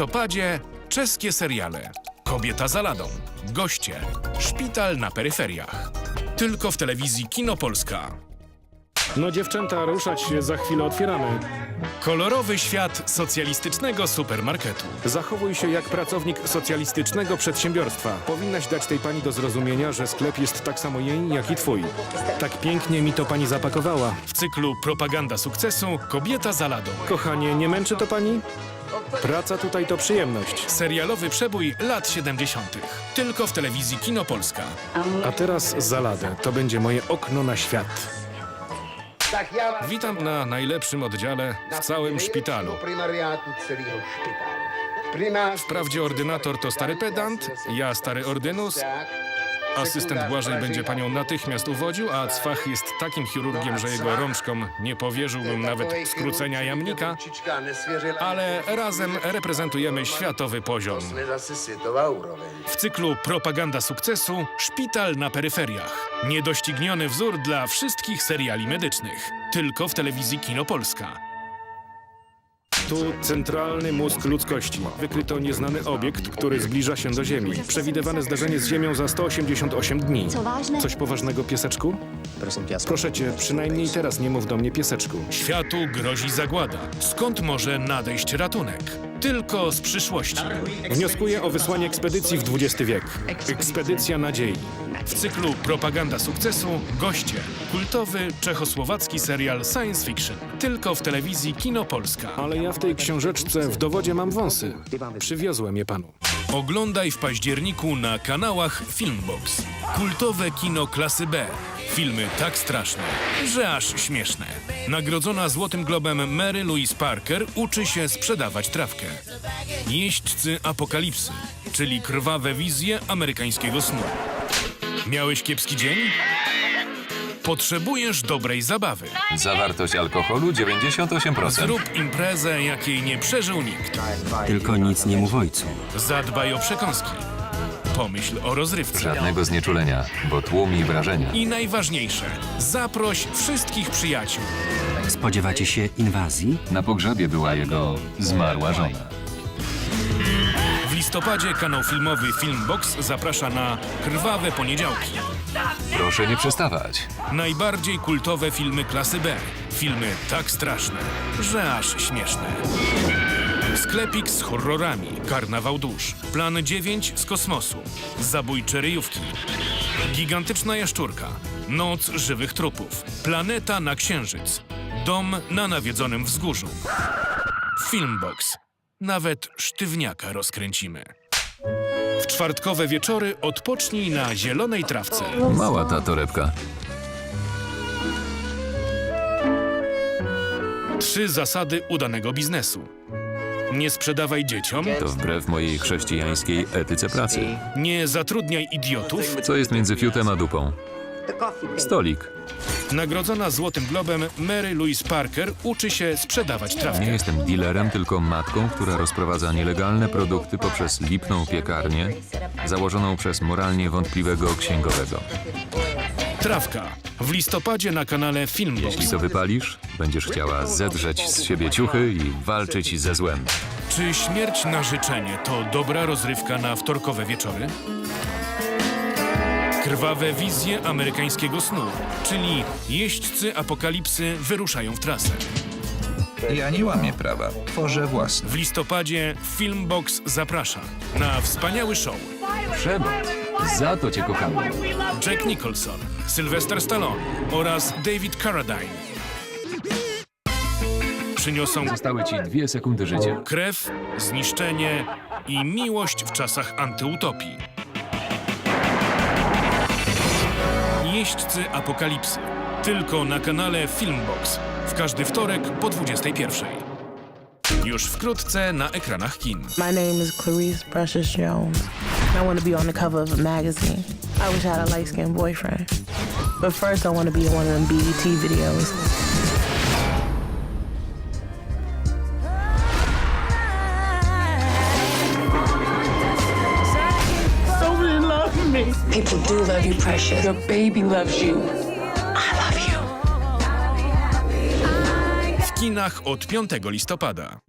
listopadzie czeskie seriale. Kobieta za ladą. Goście. Szpital na peryferiach. Tylko w telewizji Kino Polska. No dziewczęta, ruszać się, za chwilę otwieramy. Kolorowy świat socjalistycznego supermarketu. Zachowuj się jak pracownik socjalistycznego przedsiębiorstwa. Powinnaś dać tej pani do zrozumienia, że sklep jest tak samo jej, jak i twój. Tak pięknie mi to pani zapakowała. W cyklu Propaganda sukcesu Kobieta za ladą. Kochanie, nie męczy to pani? Praca tutaj to przyjemność. Serialowy przebój lat 70. Tylko w telewizji Kino Polska. A teraz za ladę. To będzie moje okno na świat. Witam na najlepszym oddziale w całym szpitalu. Wprawdzie ordynator to stary pedant, ja stary ordynus, asystent Błażej będzie panią natychmiast uwodził, a Cwach jest takim chirurgiem, że jego rączkom nie powierzyłbym nawet skrócenia jamnika, ale razem reprezentujemy światowy poziom. W cyklu Propaganda sukcesu Szpital na peryferiach. Niedościgniony wzór dla wszystkich seriali medycznych. Tylko w telewizji Kino Polska. Tu centralny mózg ludzkości. Wykryto nieznany obiekt, który zbliża się do Ziemi. Przewidywane zdarzenie z Ziemią za 188 dni. Coś poważnego, pieseczku? Proszę cię, przynajmniej teraz nie mów do mnie, pieseczku. Światu grozi zagłada. Skąd może nadejść ratunek? Tylko z przyszłości. Wnioskuję o wysłanie ekspedycji w XX wiek. Ekspedycja nadziei. W cyklu Propaganda sukcesu goście. Kultowy czechosłowacki serial science fiction. Tylko w telewizji Kino Polska. Ale ja w tej książeczce w dowodzie mam wąsy. Przywiozłem je panu. Oglądaj w październiku na kanałach Filmbox. Kultowe kino klasy B. Filmy tak straszne, że aż śmieszne. Nagrodzona Złotym Globem Mary Louise Parker uczy się sprzedawać trawkę. Jeźdźcy apokalipsy, czyli krwawe wizje amerykańskiego snu. Miałeś kiepski dzień? Potrzebujesz dobrej zabawy. Zawartość alkoholu 98%. Zrób imprezę, jakiej nie przeżył nikt. Tylko nic nie mów ojcu. Zadbaj o przekąski. Pomyśl o rozrywce. Żadnego znieczulenia, bo tłumi wrażenia. I najważniejsze, zaproś wszystkich przyjaciół. Spodziewacie się inwazji? Na pogrzebie była jego zmarła żona. W listopadzie kanał filmowy Filmbox zaprasza na Krwawe Poniedziałki. Proszę nie przestawać. Najbardziej kultowe filmy klasy B. Filmy tak straszne, że aż śmieszne. Sklepik z horrorami, Karnawał dusz, Plan 9 z kosmosu, Zabójcze ryjówki, Gigantyczna jaszczurka, Noc żywych trupów, Planeta na księżyc, Dom na nawiedzonym wzgórzu. Filmbox. Nawet sztywniaka rozkręcimy. W czwartkowe wieczory odpocznij na zielonej trawce. Mała ta torebka. Trzy zasady udanego biznesu. Nie sprzedawaj dzieciom, To wbrew mojej chrześcijańskiej etyce pracy. nie zatrudniaj idiotów. Co jest między fiutem a dupą? Stolik. Nagrodzona Złotym Globem Mary Louise Parker uczy się sprzedawać Nie trawkę. jestem dealerem, tylko matką, która rozprowadza nielegalne produkty poprzez lipną piekarnię, założoną przez moralnie wątpliwego księgowego. Trawka. W listopadzie na kanale Filmbox. Jeśli to wypalisz, będziesz chciała zedrzeć z siebie ciuchy i walczyć ze złem. Czy śmierć na życzenie to dobra rozrywka na wtorkowe wieczory? Krwawe wizje amerykańskiego snu, czyli jeźdźcy apokalipsy wyruszają w trasę. Ja nie łamię prawa. Tworzę własne. W listopadzie Filmbox zaprasza na wspaniały show. Przebot. Za to cię kochamy. Jack Nicholson, Sylvester Stallone oraz David Carradine. Przyniosą Zostały ci dwie sekundy życia. krew, zniszczenie i miłość w czasach antyutopii. Jeźdźcy apokalipsy. Tylko na kanale Filmbox. W każdy wtorek po 21. Już wkrótce na ekranach kin. My name is Clarice Precious Jones. I want to be on the cover of a magazine. I wish I had a light skinned boyfriend. But first, I want to be in one of them BET videos. People do love you, Precious. Your baby loves you. I love you. W kinach od 5 listopada.